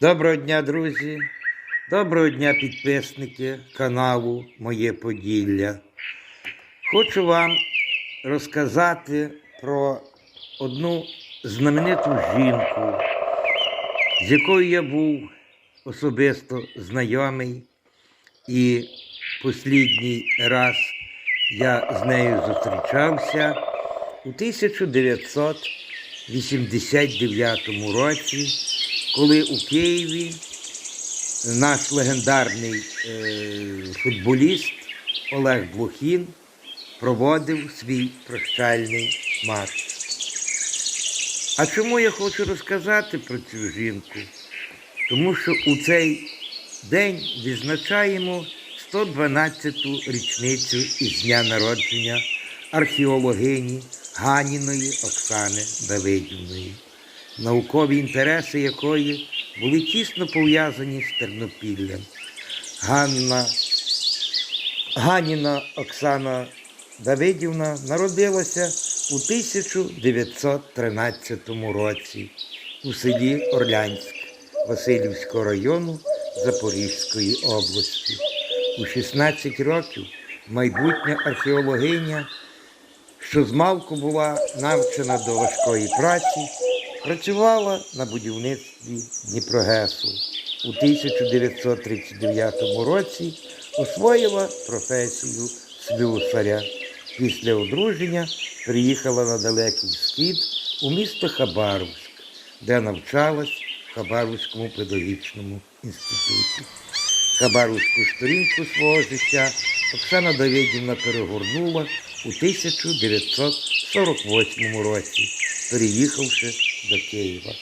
Доброго дня, друзі. Доброго дня, підписники каналу Моє Поділля. Хочу вам розказати про одну знамениту жінку, з якою я був особисто знайомий, і послідній раз я з нею зустрічався у 1989 році, коли у Києві наш легендарний е, футболіст Олег Блохін проводив свій прощальний матч. А чому я хочу розказати про цю жінку? Тому що у цей день відзначаємо 112-ту річницю із дня народження археологині Ганіної Оксани Давидівної, наукові інтереси якої були тісно пов'язані з Тернопіллям. Ганна, Ганіна Оксана Давидівна народилася у 1913 році у селі Орлянськ Васильівського району Запорізької області. У 16 років майбутня археологиня, що змалку була навчена до важкої праці, працювала на будівництві Дніпрогесу. У 1939 році освоїла професію слюсаря. Після одруження приїхала на далекий схід у місто Хабаровськ, де навчалась в Хабаровському педагогічному інституті. Хабаровську сторінку свого життя Оксана Давидівна перегорнула у 1948 році, переїхавши до Києва.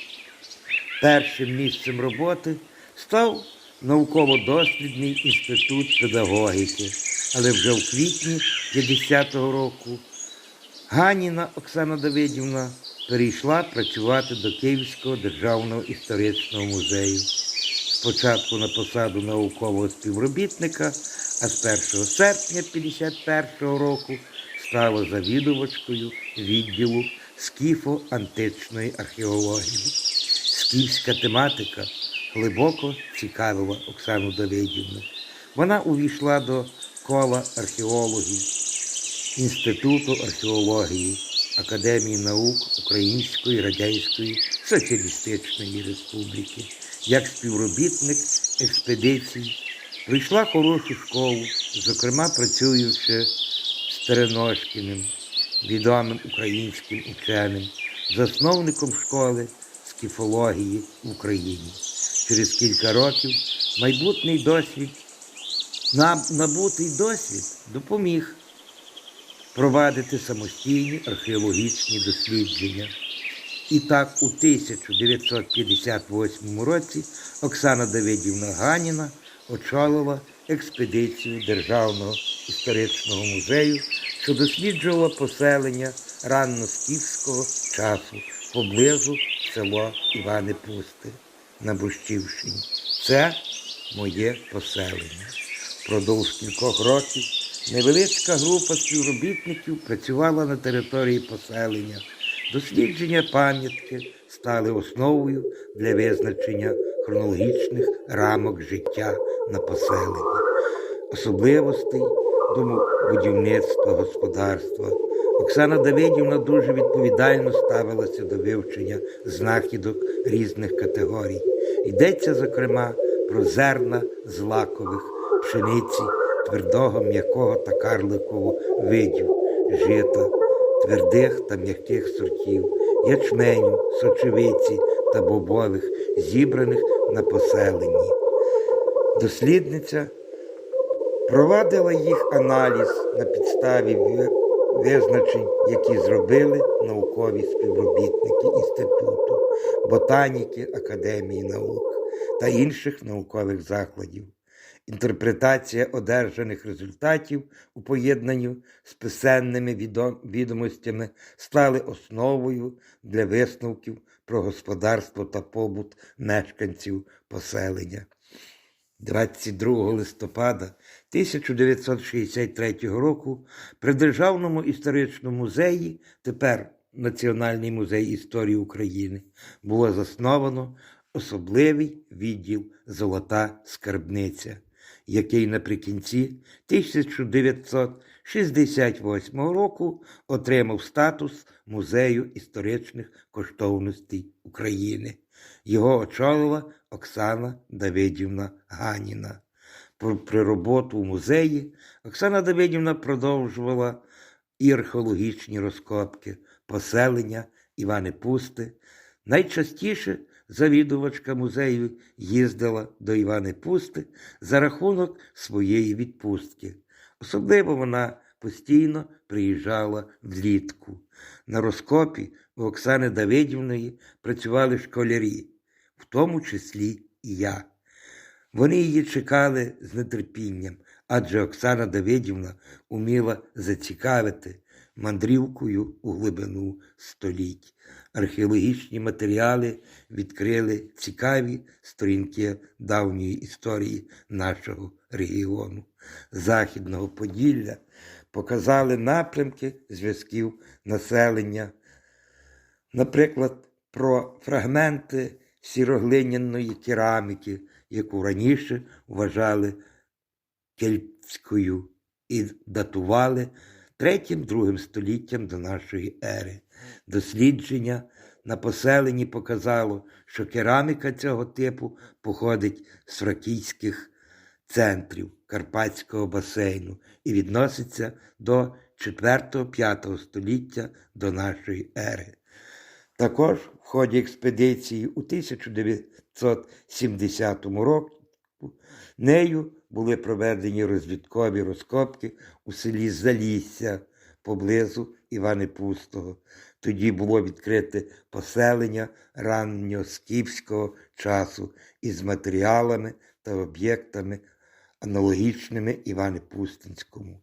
Першим місцем роботи став науково-дослідний інститут педагогіки, але вже в квітні 50-го року Ганіна Оксана Давидівна перейшла працювати до Київського державного історичного музею. Спочатку на посаду наукового співробітника, а з 1 серпня 51-го року стала завідувачкою відділу скіфо-античної археології. Скіфська тематика глибоко цікавила Оксану Давидівну. Вона увійшла до кола археологів Інституту археології Академії наук Української Радянської Соціалістичної Республіки. Як співробітник експедицій прийшла хорошу школу, зокрема працюючи з Тереношкіним, відомим українським ученим, засновником школи скіфології в Україні. Через кілька років майбутній досвід, набутий досвід допоміг провадити самостійні археологічні дослідження. І так у 1958 році Оксана Давидівна Ганіна очолила експедицію Державного історичного музею, що досліджувала поселення ранноскіфського часу поблизу село Івани Пусти на Бущівщині. Це моє поселення. Впродовж кількох років невеличка група співробітників працювала на території поселення. Дослідження пам'ятки стали основою для визначення хронологічних рамок життя на поселенні, особливостей домобудівництва господарства. Оксана Давидівна дуже відповідально ставилася до вивчення знахідок різних категорій. Йдеться, зокрема, про зерна злакових, пшениці, твердого, м'якого та карликового видів, жита, твердих та м'яких сортів, ячменю, сочевиці та бобових, зібраних на поселенні. Дослідниця провадила їх аналіз на підставі визначень, які зробили наукові співробітники інституту, ботаніки Академії наук та інших наукових закладів. Інтерпретація одержаних результатів у поєднанні з писенними відомостями стали основою для висновків про господарство та побут мешканців поселення. 22 листопада 1963 року при Державному історичному музеї, тепер Національний музей історії України, було засновано особливий відділ Золота скарбниця, який наприкінці 1968 року отримав статус Музею історичних коштовностей України. Його очолила Оксана Давидівна Ганіна. При роботу в музеї Оксана Давидівна продовжувала і археологічні розкопки, поселення Івани Пусти. Найчастіше завідувачка музею їздила до Івани Пусти за рахунок своєї відпустки. Особливо вона постійно приїжджала влітку. На розкопі у Оксани Давидівної працювали школярі, в тому числі і я. Вони її чекали з нетерпінням, адже Оксана Давидівна уміла зацікавити мандрівкою у глибину століть. Археологічні матеріали відкрили цікаві сторінки давньої історії нашого регіону. Західного Поділля показали напрямки зв'язків населення, наприклад, про фрагменти сіроглиняної кераміки, яку раніше вважали кельтською і датували третім-другим століттям до нашої ери. Дослідження на поселенні показало, що кераміка цього типу походить з фракійських центрів Карпатського басейну і відноситься до 4-5 століття до нашої ери. Також в ході експедиції у 1970 році нею були проведені розвідкові розкопки у селі Залісся поблизу Івани Пустого. Тоді було відкрите поселення ранньоскіпського часу із матеріалами та об'єктами, аналогічними Івани Пустинському.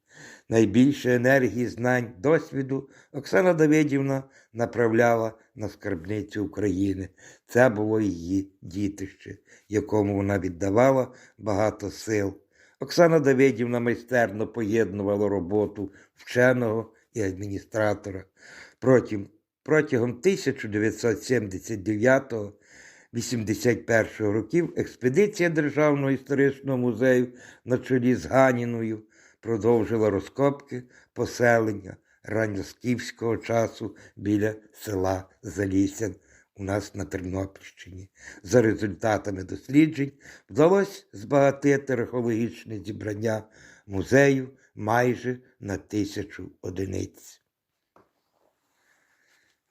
Найбільше енергії, знань, досвіду Оксана Давидівна направляла на скарбницю України. Це було її дітище, якому вона віддавала багато сил. Оксана Давидівна майстерно поєднувала роботу вченого і адміністратора. Протягом, протягом 1979-81 років експедиція Державного історичного музею на чолі з Ганіною продовжила розкопки поселення ранньоскіфського часу біля села Залісян у нас на Тернопільщині. За результатами досліджень вдалося збагатити археологічне зібрання музею майже на тисячу одиниць.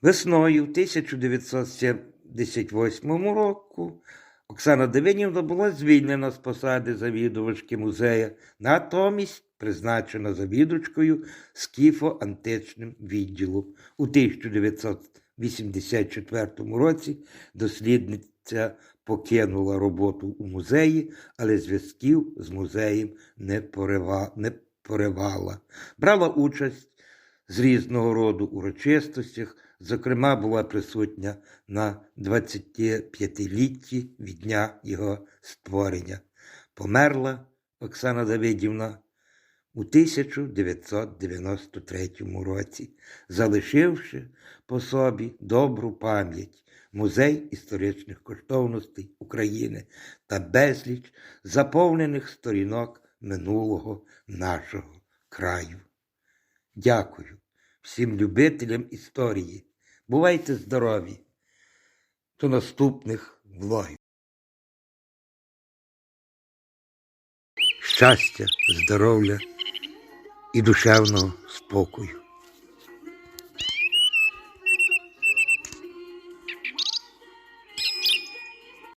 Весною 1978 року Оксана Давидівна була звільнена з посади завідувачки музею, натомість призначена завідувачкою скіфо-античним відділом. У 1984 році дослідниця покинула роботу у музеї, але зв'язків з музеєм не, порива, не поривала. Брала участь з різного роду урочистостях, зокрема, була присутня на 25-літті від дня його створення. Померла Оксана Давидівна у 1993 році, залишивши по собі добру пам'ять Музей історичних коштовностей України та безліч заповнених сторінок минулого нашого краю. Дякую всім любителям історії. Бувайте здорові! До наступних влогів. Щастя, здоров'я і душевного спокою.